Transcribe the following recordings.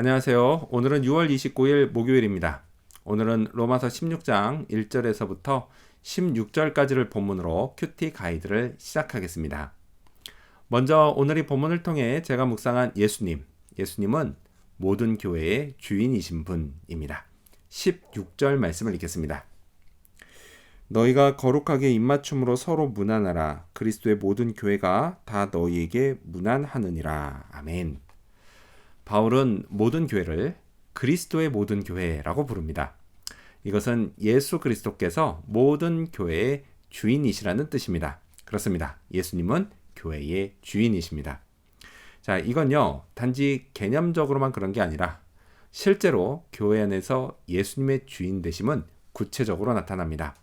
안녕하세요. 오늘은 6월 29일 목요일입니다. 오늘은 로마서 16장 1절에서부터 16절까지를 본문으로 큐티 가이드를 시작하겠습니다. 먼저 오늘 이 본문을 통해 제가 묵상한 예수님. 예수님은 모든 교회의 주인이신 분입니다. 16절 말씀을 읽겠습니다. 너희가 거룩하게 입맞춤으로 서로 문안하라. 그리스도의 모든 교회가 다 너희에게 문안하느니라. 아멘. 바울은 모든 교회를 그리스도의 모든 교회라고 부릅니다. 이것은 예수 그리스도께서 모든 교회의 주인이시라는 뜻입니다. 그렇습니다. 예수님은 교회의 주인이십니다. 자, 이건요, 단지 개념적으로만 그런 게 아니라 실제로 교회 안에서 예수님의 주인 되심은 구체적으로 나타납니다.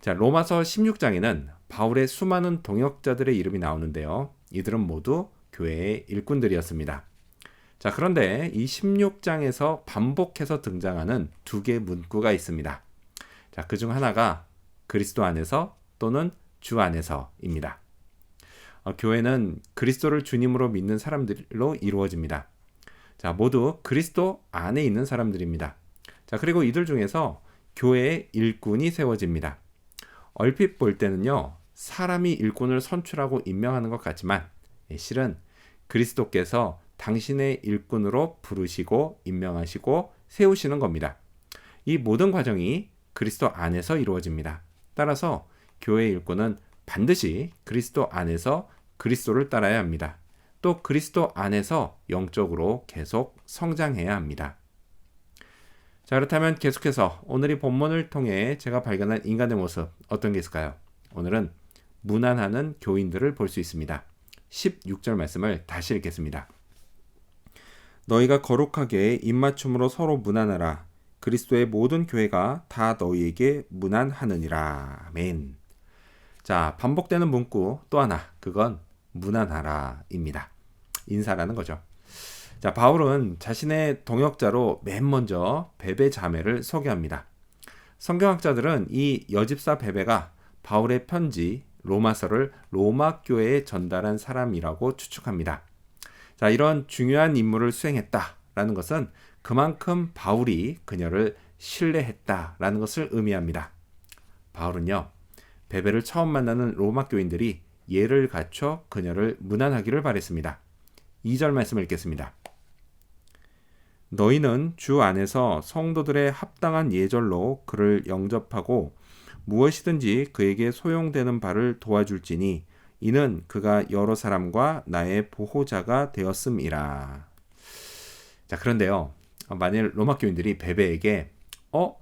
자, 로마서 16장에는 바울의 수많은 동역자들의 이름이 나오는데요. 이들은 모두 교회의 일꾼들이었습니다. 자, 그런데 이 16장에서 반복해서 등장하는 두 개의 문구가 있습니다. 자, 그 중 하나가 그리스도 안에서 또는 주 안에서입니다. 어, 교회는 그리스도를 주님으로 믿는 사람들로 이루어집니다. 자, 모두 그리스도 안에 있는 사람들입니다. 자, 그리고 이들 중에서 교회의 일꾼이 세워집니다. 얼핏 볼 때는요, 사람이 일꾼을 선출하고 임명하는 것 같지만, 예, 실은 그리스도께서 당신의 일꾼으로 부르시고 임명하시고 세우시는 겁니다. 이 모든 과정이 그리스도 안에서 이루어집니다. 따라서 교회 일꾼은 반드시 그리스도 안에서 그리스도를 따라야 합니다. 또 그리스도 안에서 영적으로 계속 성장해야 합니다. 자, 그렇다면 계속해서 오늘 이 본문을 통해 제가 발견한 인간의 모습 어떤 게 있을까요? 오늘은 무난하는 교인들을 볼 수 있습니다. 16절 말씀을 다시 읽겠습니다. 너희가 거룩하게 입맞춤으로 서로 문안하라. 그리스도의 모든 교회가 다 너희에게 문안하느니라. 아멘. 자, 반복되는 문구 또 하나. 그건 문안하라입니다. 인사라는 거죠. 자, 바울은 자신의 동역자로 맨 먼저 베베 자매를 소개합니다. 성경학자들은 이 여집사 베베가 바울의 편지 로마서를 로마 교회에 전달한 사람이라고 추측합니다. 자, 이런 중요한 임무를 수행했다라는 것은 그만큼 바울이 그녀를 신뢰했다라는 것을 의미합니다. 바울은요, 베베를 처음 만나는 로마 교인들이 예를 갖춰 그녀를 문안하기를 바랬습니다. 2절 말씀을 읽겠습니다. 너희는 주 안에서 성도들의 합당한 예절로 그를 영접하고 무엇이든지 그에게 소용되는 바를 도와줄지니 이는 그가 여러 사람과 나의 보호자가 되었음이라. 자, 그런데요. 만일 로마 교인들이 베베에게 어,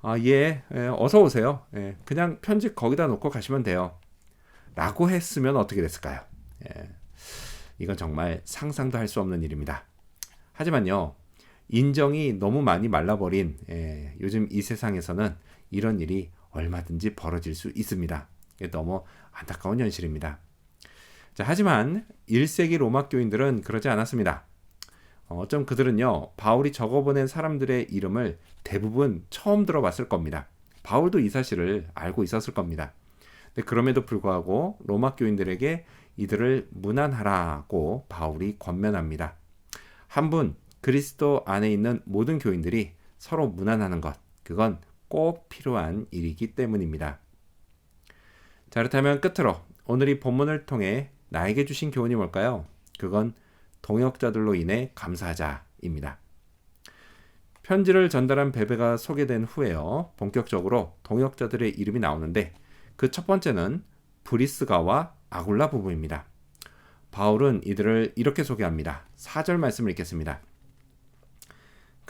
아, 예, 예, 어서 오세요. 예, 그냥 편지 거기다 놓고 가시면 돼요. 라고 했으면 어떻게 됐을까요? 예, 이건 정말 상상도 할 수 없는 일입니다. 하지만요, 인정이 너무 많이 말라버린 예, 요즘 이 세상에서는 이런 일이 얼마든지 벌어질 수 있습니다. 너무 안타까운 현실입니다. 자, 하지만 1세기 로마 교인들은 그러지 않았습니다. 어, 좀 그들은요, 바울이 적어보낸 사람들의 이름을 대부분 처음 들어봤을 겁니다. 바울도 이 사실을 알고 있었을 겁니다. 그럼에도 불구하고 로마 교인들에게 이들을 문안하라고 바울이 권면합니다. 한 분, 그리스도 안에 있는 모든 교인들이 서로 문안하는 것, 그건 꼭 필요한 일이기 때문입니다. 자, 그렇다면 끝으로 오늘 이 본문을 통해 나에게 주신 교훈이 뭘까요? 그건 동역자들로 인해 감사하자입니다. 편지를 전달한 베베가 소개된 후에요. 본격적으로 동역자들의 이름이 나오는데 그 첫 번째는 브리스가와 아굴라 부부입니다. 바울은 이들을 이렇게 소개합니다. 4절 말씀을 읽겠습니다.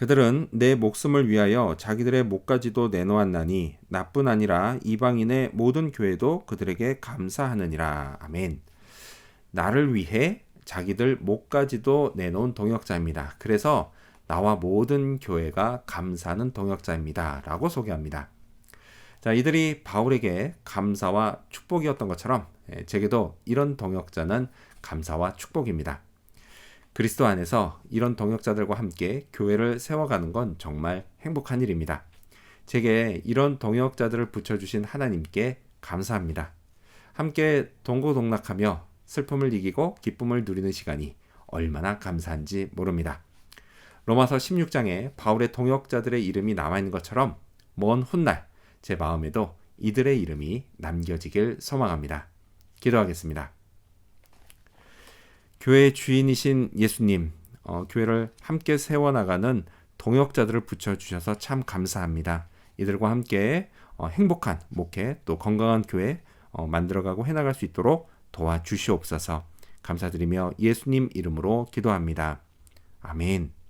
그들은 내 목숨을 위하여 자기들의 목까지도 내놓았나니 나뿐 아니라 이방인의 모든 교회도 그들에게 감사하느니라. 아멘. 나를 위해 자기들 목까지도 내놓은 동역자입니다. 그래서 나와 모든 교회가 감사하는 동역자입니다. 라고 소개합니다. 자, 이들이 바울에게 감사와 축복이었던 것처럼 예, 제게도 이런 동역자는 감사와 축복입니다. 그리스도 안에서 이런 동역자들과 함께 교회를 세워가는 건 정말 행복한 일입니다. 제게 이런 동역자들을 붙여주신 하나님께 감사합니다. 함께 동고동락하며 슬픔을 이기고 기쁨을 누리는 시간이 얼마나 감사한지 모릅니다. 로마서 16장에 바울의 동역자들의 이름이 남아 있는 것처럼 먼 훗날 제 마음에도 이들의 이름이 남겨지길 소망합니다. 기도하겠습니다. 교회의 주인이신 예수님, 어, 교회를 함께 세워나가는 동역자들을 붙여주셔서 참 감사합니다. 이들과 함께 어, 행복한 목회 또 건강한 교회 어, 만들어가고 해나갈 수 있도록 도와주시옵소서 감사드리며 예수님 이름으로 기도합니다. 아멘.